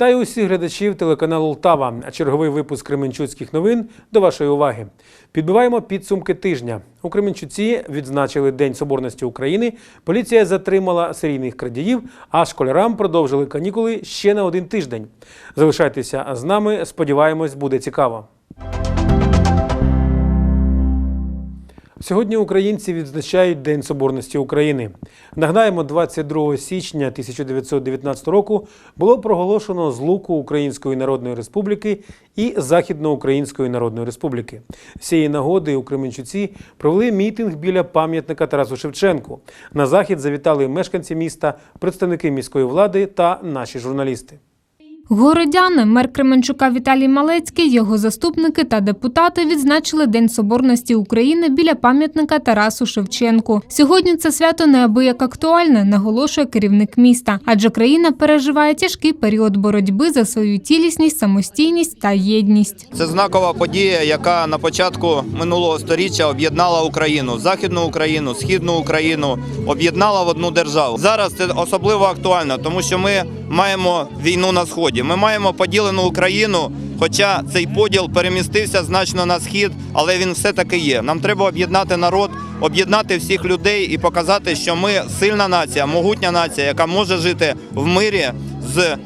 Вітаю усіх глядачів телеканалу Лтава. Черговий випуск Кременчуцьких новин до вашої уваги. Підбиваємо підсумки тижня. У Кременчуці відзначили День Соборності України. Поліція затримала серійних крадіїв, а школярам продовжили канікули ще на один тиждень. Залишайтеся з нами. Сподіваємось, буде цікаво. Сьогодні українці відзначають День Соборності України. Нагадаємо, 22 січня 1919 року було проголошено злуку Української Народної Республіки і Західноукраїнської Народної Республіки. З цієї нагоди у Кременчуці провели мітинг біля пам'ятника Тарасу Шевченку. На захід завітали мешканці міста, представники міської влади та наші журналісти. Городяни, мер Кременчука Віталій Малецький, його заступники та депутати відзначили День Соборності України біля пам'ятника Тарасу Шевченку. Сьогодні це свято неабияк актуальне, наголошує керівник міста, адже країна переживає тяжкий період боротьби за свою цілісність, самостійність та єдність. Це знакова подія, яка на початку минулого століття об'єднала Україну, західну Україну, східну Україну, об'єднала в одну державу. Зараз це особливо актуально, тому що ми маємо війну на сході. Ми маємо поділену Україну. Хоча цей поділ перемістився значно на схід, але він все таки є. Нам треба об'єднати народ, об'єднати всіх людей і показати, що ми сильна нація, могутня нація, яка може жити в мирі з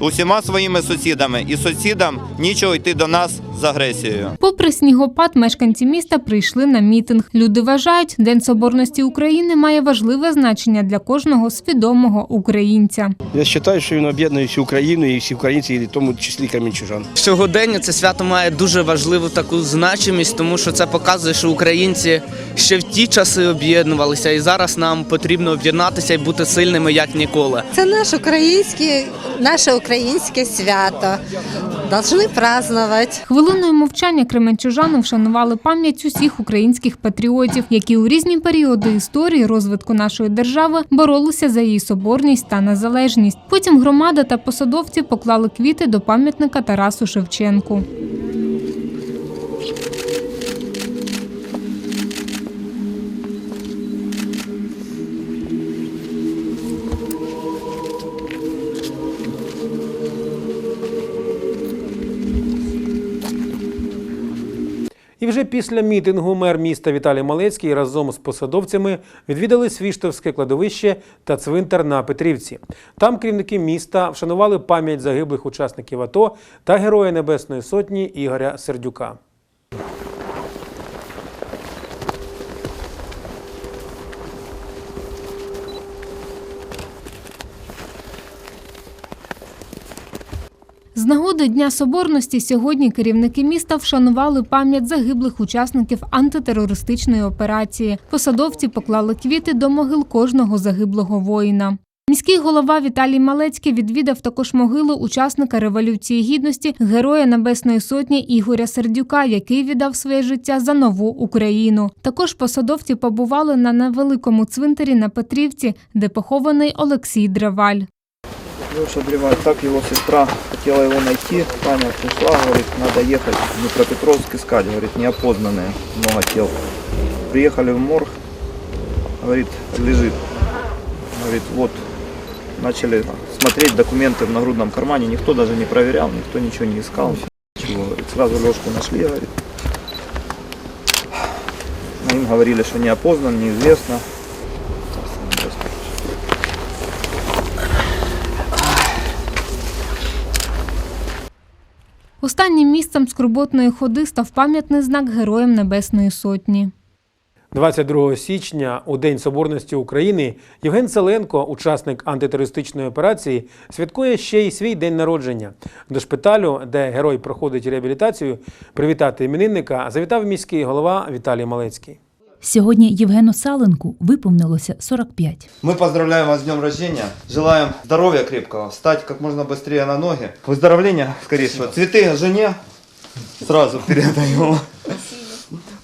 усіма своїми сусідами, і сусідам нічого йти до нас з агресією. Попри снігопад, мешканці міста прийшли на мітинг. Люди вважають, День Соборності України має важливе значення для кожного свідомого українця. Я вважаю, що він об'єднує всю Україну і всі українці, і в тому числі камінчужан. Сьогодення це свято має дуже важливу таку значимість, тому що це показує, що українці ще в ті часи об'єднувалися, і зараз нам потрібно об'єднатися і бути сильними як ніколи. Це наш український, наше українське свято. Должны праздновать. Хвилиною мовчання кременчужани вшанували пам'ять усіх українських патріотів, які у різні періоди історії розвитку нашої держави боролися за її соборність та незалежність. Потім громада та посадовці поклали квіти до пам'ятника Тарасу Шевченку. Вже після мітингу мер міста Віталій Малецький разом з посадовцями відвідали Свіштовське кладовище та цвинтар на Петрівці. Там керівники міста вшанували пам'ять загиблих учасників АТО та Героя Небесної Сотні Ігоря Сердюка. Нагоди Дня Соборності сьогодні керівники міста вшанували пам'ять загиблих учасників антитерористичної операції. Посадовці поклали квіти до могил кожного загиблого воїна. Міський голова Віталій Малецький відвідав також могилу учасника Революції Гідності, героя Небесної Сотні Ігоря Сердюка, який віддав своє життя за нову Україну. Також посадовці побували на невеликому цвинтарі на Петрівці, де похований Олексій Древаль. Так его сестра хотела его найти. Таня пришла, говорит, надо ехать в Днепропетровск искать, говорит, неопознанные, много тел. Приехали в морг, говорит, лежит. Говорит, вот, начали смотреть документы в нагрудном кармане, никто даже не проверял, никто ничего не искал. Ничего, говорит, сразу Лешку нашли, говорит. Им говорили, что не опознан, неизвестно. Останнім місцем скорботної ходи став пам'ятний знак Героям Небесної Сотні. 22 січня, у День Соборності України, Євген Селенко, учасник антитерористичної операції, святкує ще й свій день народження. До шпиталю, де герой проходить реабілітацію, привітати іменинника завітав міський голова Віталій Малецький. Сьогодні Євгену Саленку виповнилося 45. Мы поздравляем вас с днем рождения, желаем здоровья крепкого, встать как можно быстрее на ноги, выздоровления скорейшего, цветы жене сразу передаем.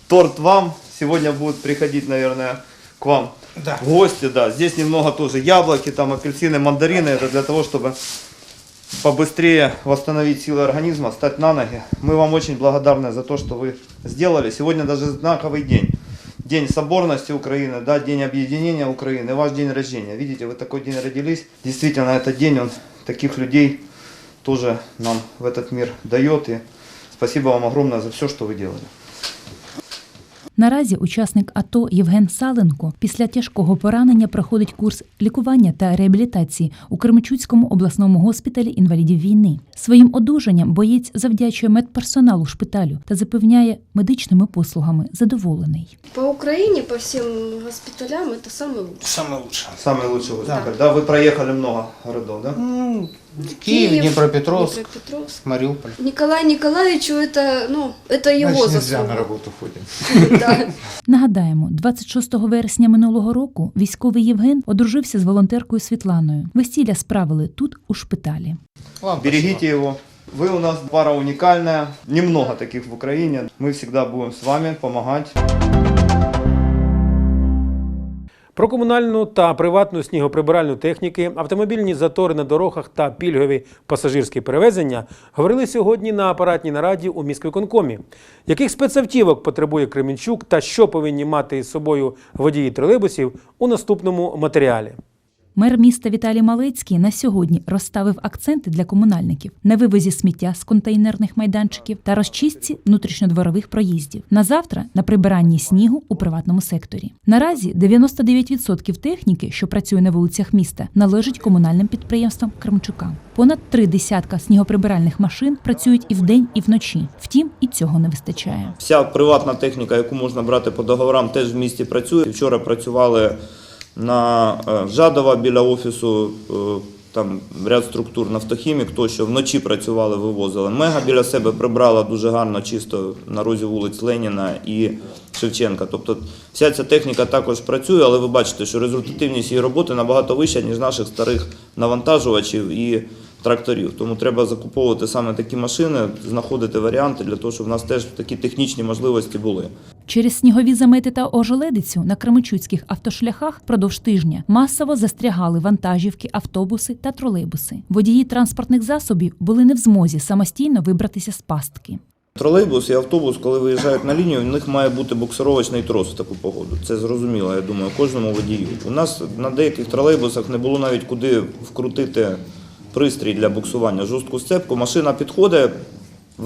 Торт вам, сегодня будут приходить, наверное, к вам в гости, да. Здесь немного тоже яблоки, там апельсины, мандарины, это для того, чтобы побыстрее восстановить силы организма, стать на ноги. Мы вам очень благодарны за то, что вы сделали. Сегодня даже знаковый день. День соборности Украины, да, день объединения Украины, ваш день рождения. Видите, вы такой день родились. Действительно, этот день, он таких людей тоже нам в этот мир дает. И спасибо вам огромное за все, что вы делали. Наразі учасник АТО Євген Саленко після тяжкого поранення проходить курс лікування та реабілітації у Кременчуцькому обласному госпіталі інвалідів війни. Своїм одужанням боєць завдячує медперсоналу шпиталю та запевняє медичними послугами задоволений. По Украине, по всем госпиталям это самый лучший. Самое лучшее. Самый лучший госпиталь. Да. вы проехали много городов, да? Ну, Киев, Днепропетровск, Днепропетровск. Мариуполь. Николаю Николаевичу это, ну, это его Значит, не зря заслуга. на работу ходим. Да. Нагадаємо, 26 вересня минулого року військовий Євген одружився з волонтеркою Світланою. Весілля справили тут, у шпиталі. Берегіть його. Ви у нас пара унікальна. Немного таких в Україні. Ми завжди будемо з вами помогать. Про комунальну та приватну снігоприбиральну техніки, автомобільні затори на дорогах та пільгові пасажирські перевезення говорили сьогодні на апаратній нараді у міськвиконкомі. Яких спецавтівок потребує Кременчук та що повинні мати із собою водії тролейбусів у наступному матеріалі. Мер міста Віталій Малецький на сьогодні розставив акценти для комунальників на вивозі сміття з контейнерних майданчиків та розчистці внутрішньодворових проїздів. На завтра на прибиранні снігу у приватному секторі. Наразі 99% техніки, що працює на вулицях міста, належить комунальним підприємствам Кремчука. Понад три десятка снігоприбиральних машин працюють і вдень, і вночі. Втім, і цього не вистачає. Вся приватна техніка, яку можна брати по договорам, теж в місті працює. Вчора працювали на е, Жадова біля офісу. е, Там ряд структур нафтохімік, тощо вночі працювали, вивозили. Мега біля себе прибрала дуже гарно, чисто на розі вулиць Леніна і Шевченка. Тобто вся ця техніка також працює, але ви бачите, що результативність її роботи набагато вища, ніж наших старих навантажувачів і тракторів. Тому треба закуповувати саме такі машини, знаходити варіанти для того, щоб в нас теж такі технічні можливості були. Через снігові замети та ожеледицю на кременчуцьких автошляхах впродовж тижня масово застрягали вантажівки, автобуси та тролейбуси. Водії транспортних засобів були не в змозі самостійно вибратися з пастки. Тролейбус і автобус, коли виїжджають на лінію, в них має бути буксировочний трос в таку погоду. Це зрозуміло, я думаю, кожному водію. У нас на деяких тролейбусах не було навіть куди вкрутити пристрій для буксування. Жорстку сцепку. Машина підходить.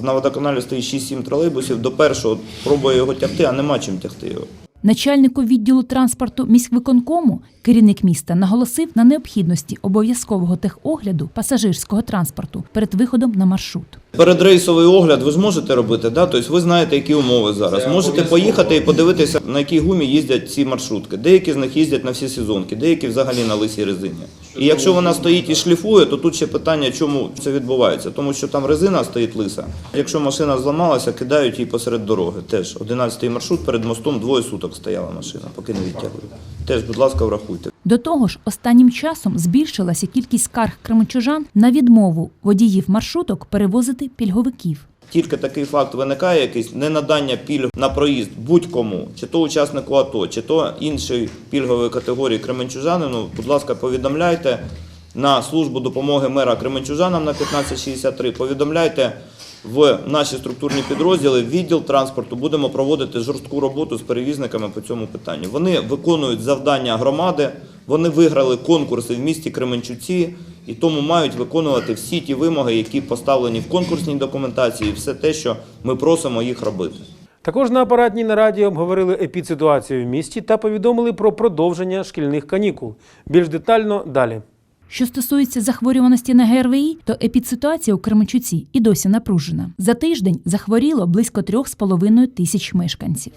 На водоканалі стоїть 6-7 тролейбусів. До першого пробує його тягти, а нема чим тягти його. Начальнику відділу транспорту міськвиконкому керівник міста наголосив на необхідності обов'язкового техогляду пасажирського транспорту перед виходом на маршрут. Передрейсовий огляд ви ж можете робити, да? тобто ви знаєте, які умови зараз. Можете поїхати і подивитися, на якій гумі їздять ці маршрутки. Деякі з них їздять на всі сезонки, деякі взагалі на лисій резині. І якщо вона стоїть і шліфує, то тут ще питання, чому це відбувається. Тому що там резина стоїть лиса. Якщо машина зламалася, кидають її посеред дороги. Теж 11-й маршрут перед мостом двоє суток стояла машина, поки не відтягують. Теж, будь ласка, врахуйте. До того ж, останнім часом збільшилася кількість скарг кременчужан на відмову водіїв маршруток перевозити пільговиків. Тільки такий факт виникає, якийсь ненадання пільг на проїзд будь-кому, чи то учаснику АТО, чи то іншої пільгової категорії кременчужанину, будь ласка, повідомляйте на службу допомоги мера кременчужанам на 1563, повідомляйте в наші структурні підрозділи, відділ транспорту, будемо проводити жорстку роботу з перевізниками по цьому питанню. Вони виконують завдання громади, вони виграли конкурси в місті Кременчуці і тому мають виконувати всі ті вимоги, які поставлені в конкурсній документації, і все те, що ми просимо їх робити. Також на апаратній нараді обговорили епідситуацію в місті та повідомили про продовження шкільних канікул. Більш детально далі. Що стосується захворюваності на ГРВІ, то епідситуація у Кременчуці і досі напружена. За тиждень захворіло близько 3,5 тисяч мешканців.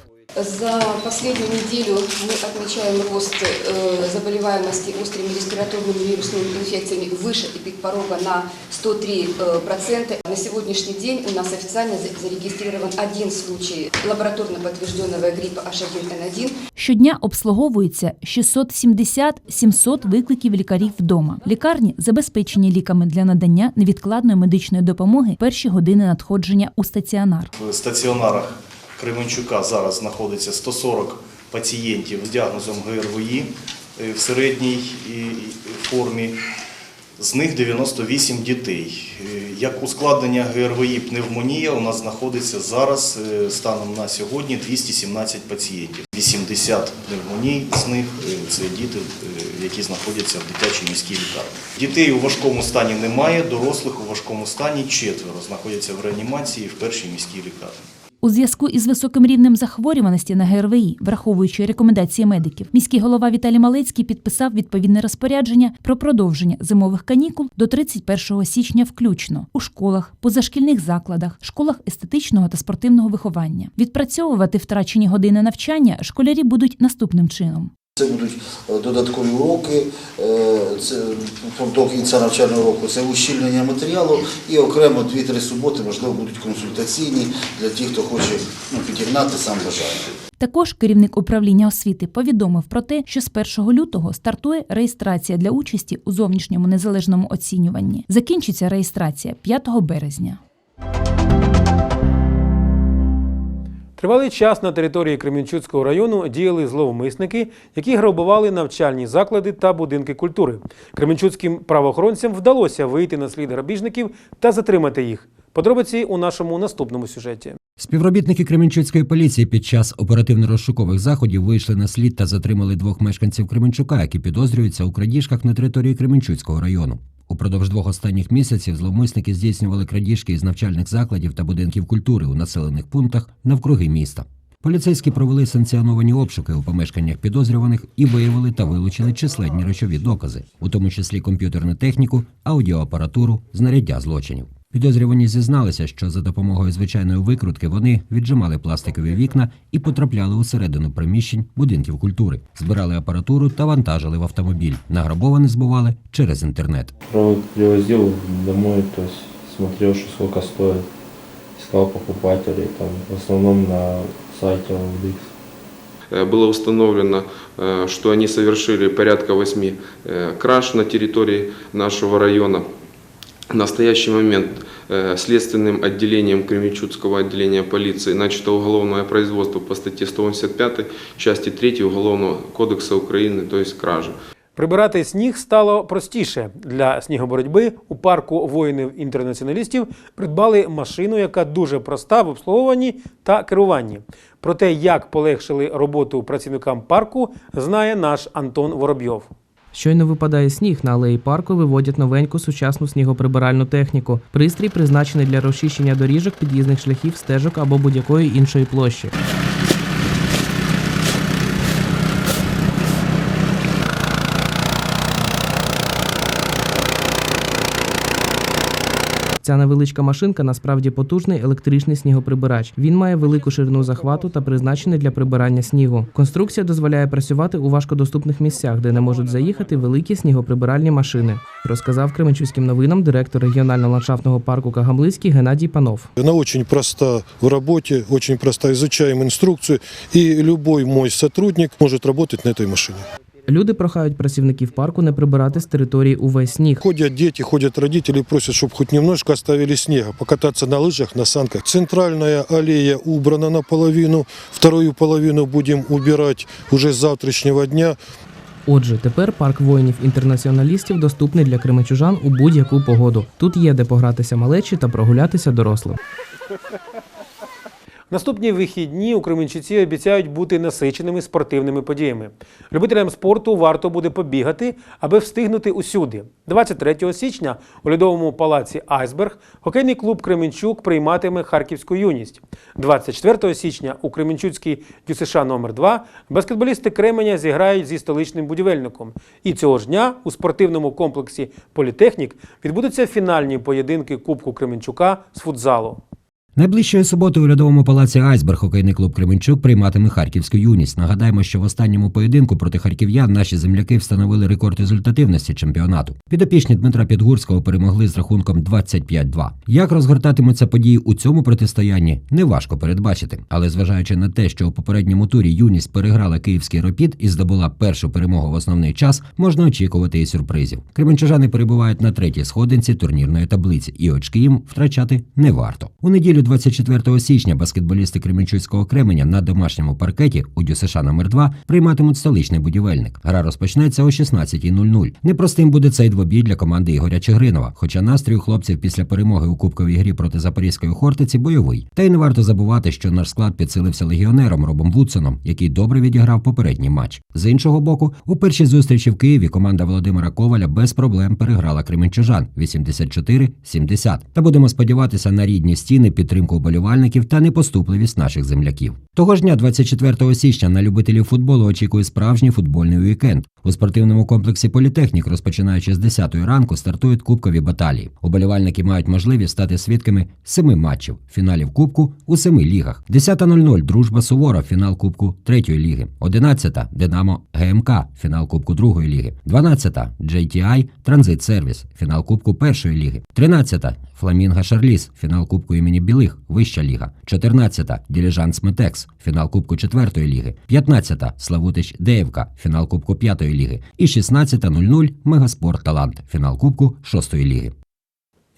За последнюю неделю мы отмечаем рост э, заболеваемости острыми респираторными вирусными инфекциями выше эпидпорога на 103 э, процента. На сегодняшний день у нас официально за- зарегистрирован один случай лабораторно подтвержденного гриппа H1N1. Щодня обслуговується 670-700 викликів лікарів вдома. Лікарні забезпечені ліками для надання невідкладної медичної допомоги перші години надходження у стаціонар. В стаціонарах Кременчука зараз знаходиться 140 пацієнтів з діагнозом ГРВІ е, в середній формі. З них 98 дітей. Е, Як ускладнення ГРВІ пневмонія у нас знаходиться зараз е, станом на сьогодні 217 пацієнтів. 80 пневмоній з них це діти, які знаходяться в дитячій міській лікарні. Дітей у важкому стані немає, дорослих у важкому стані четверо знаходяться в реанімації в першій міській лікарні. У зв'язку із високим рівнем захворюваності на ГРВІ, враховуючи рекомендації медиків, міський голова Віталій Малецький підписав відповідне розпорядження про продовження зимових канікул до 31 січня включно у школах, позашкільних закладах, школах естетичного та спортивного виховання. Відпрацьовувати втрачені години навчання школярі будуть наступним чином. Це будуть е, додаткові уроки, е, це до кінця навчального року це ущільнення матеріалу і окремо 2-3 суботи, можливо, будуть консультаційні для тих, хто хоче ну, підігнати сам бажає. Також керівник управління освіти повідомив про те, що з 1 лютого стартує реєстрація для участі у зовнішньому незалежному оцінюванні. Закінчиться реєстрація 5 березня. Тривалий час на території Кременчуцького району діяли зловмисники, які грабували навчальні заклади та будинки культури. Кременчуцьким правоохоронцям вдалося вийти на слід грабіжників та затримати їх. Подробиці у нашому наступному сюжеті. Співробітники Кременчуцької поліції під час оперативно-розшукових заходів вийшли на слід та затримали двох мешканців Кременчука, які підозрюються у крадіжках на території Кременчуцького району. Упродовж двох останніх місяців зловмисники здійснювали крадіжки із навчальних закладів та будинків культури у населених пунктах навкруги міста. Поліцейські провели санкціоновані обшуки у помешканнях підозрюваних і виявили та вилучили численні речові докази, у тому числі комп'ютерну техніку, аудіоапаратуру, знаряддя злочинів. Підозрювані зізналися, що за допомогою звичайної викрутки вони віджимали пластикові вікна і потрапляли усередину приміщень будинків культури, збирали апаратуру та вантажили в автомобіль. Награбоване збували через інтернет. Привозил домой, то есть смотрел, что сколько стоит, искал покупателей, там, в основном на сайте OLX. Э, Было установлено, э, что они совершили порядка восьми э, краж на территории нашего района. В настоящий момент э, следственным отделением Кременчуцкого отделения полиции начато уголовное производство по статье 185 части 3 Уголовного кодекса Украины, то есть кража. Прибирати сніг стало простіше. Для снігоборотьби у парку воїнів-інтернаціоналістів придбали машину, яка дуже проста в обслуговуванні та керуванні. Про те, як полегшили роботу працівникам парку, знає наш Антон Воробйов. Щойно випадає сніг, на алеї парку виводять новеньку сучасну снігоприбиральну техніку. Пристрій призначений для розчищення доріжок, під'їзних шляхів, стежок або будь-якої іншої площі. Ця невеличка машинка насправді потужний електричний снігоприбирач. Він має велику ширину захвату та призначений для прибирання снігу. Конструкція дозволяє працювати у важкодоступних місцях, де не можуть заїхати великі снігоприбиральні машини. Розказав Кременчуцьким новинам директор регіонального ландшафтного парку Кагамлицький Геннадій Панов. Она очень проста в работе, очень проста. Изучаем инструкцию, и любой мой сотрудник может работать на этой машине. Люди прохають працівників парку не прибирати з території увесь сніг. Ходят дети, ходят родители, просят, чтобы хоть немножко оставили снега, покататься на лыжах, на санках. Центральная аллея убрана наполовину, вторую половину будем убирать уже с завтрашнего дня. Отже, тепер парк воїнів-інтернаціоналістів доступний для кременчужан у будь-яку погоду. Тут є де погратися малечі та прогулятися дорослим. Наступні вихідні у Кременчуці обіцяють бути насиченими спортивними подіями. Любителям спорту варто буде побігати, аби встигнути усюди. 23 січня у льодовому палаці Айсберг хокейний клуб Кременчук прийматиме харківську юність. 24 січня у Кременчуцькій ДЮСШ номер 2 баскетболісти Кременя зіграють зі столичним будівельником. І цього ж дня у спортивному комплексі Політехнік відбудуться фінальні поєдинки Кубку Кременчука з футзалу. Найближчої суботи у льодовому палаці Айсберг хокейний клуб Кременчук прийматиме харківську юність. Нагадаємо, що в останньому поєдинку проти харків'ян наші земляки встановили рекорд результативності чемпіонату. Підопічні Дмитра Підгурського перемогли з рахунком 25-2. Як розгортатимуться події у цьому протистоянні, неважко передбачити. Але зважаючи на те, що у попередньому турі юність переграла київський ропід і здобула першу перемогу в основний час, можна очікувати і сюрпризів. Кременчужани перебувають на третій сходинці турнірної таблиці, і очки їм втрачати не варто. У неділю неділю 24 січня баскетболісти Кременчуцького Кременя на домашньому паркеті у ДЮСШ номер 2 прийматимуть столичний будівельник. Гра розпочнеться о 16.00. Непростим буде цей двобій для команди Ігоря Чигринова, хоча настрій у хлопців після перемоги у кубковій грі проти Запорізької Хортиці бойовий. Та й не варто забувати, що наш склад підсилився легіонером Робом Вудсоном, який добре відіграв попередній матч. З іншого боку, у першій зустрічі в Києві команда Володимира Коваля без проблем переграла кременчужан 84-70. Та будемо сподіватися на рідні стіни, підтримку вболівальників та непоступливість наших земляків. Того ж дня, 24 січня, на любителів футболу очікує справжній футбольний вікенд. У спортивному комплексі Політехнік, розпочинаючи з 10 ранку, стартують кубкові баталії. Уболівальники мають можливість стати свідками семи матчів, фіналів кубку у семи лігах. 10.00 Дружба Сувора, фінал кубку третьої ліги. 11 Динамо ГМК, фінал кубку другої ліги. 12 JTI Транзит Сервіс, фінал кубку першої ліги. 13 Фламінга Шарліс, фінал кубку імені Білих, вища ліга. 14 Діліжанс Метекс, фінал кубку четвертої ліги. 15 Славутич Деєвка, фінал кубку п'ятої ліги. І 16.00 Мегаспорт Талант, фінал кубку шостої ліги.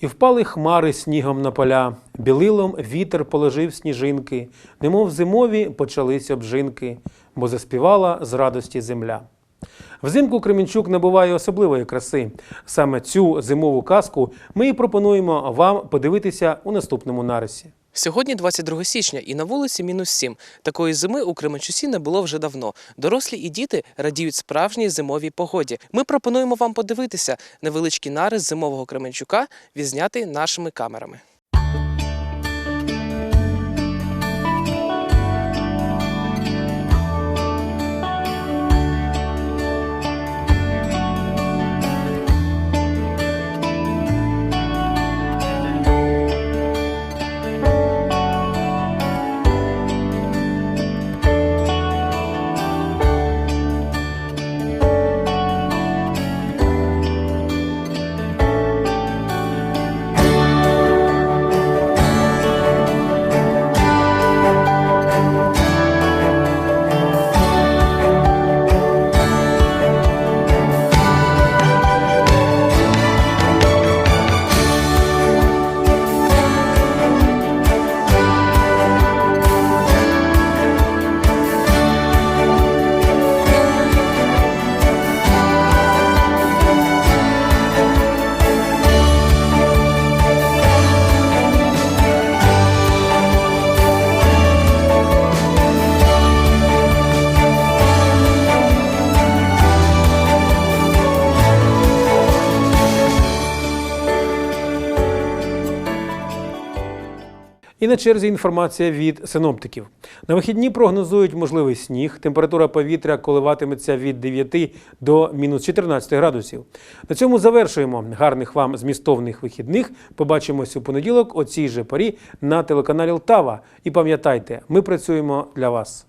І впали хмари снігом на поля, білилом вітер положив сніжинки, немов зимові почались обжинки, бо заспівала з радості земля. Взимку Кременчук набуває особливої краси. Саме цю зимову казку ми і пропонуємо вам подивитися у наступному нарисі. Сьогодні 22 січня і на вулиці мінус 7. Такої зими у Кременчусі не було вже давно. Дорослі і діти радіють справжній зимовій погоді. Ми пропонуємо вам подивитися невеличкий нарис зимового Кременчука, відзнятий нашими камерами. І на черзі інформація від синоптиків. На вихідні прогнозують можливий сніг. Температура повітря коливатиметься від 9 до мінус 14 градусів. На цьому завершуємо. Гарних вам змістовних вихідних. Побачимось у понеділок о цій же порі на телеканалі Лтава. І пам'ятайте, ми працюємо для вас.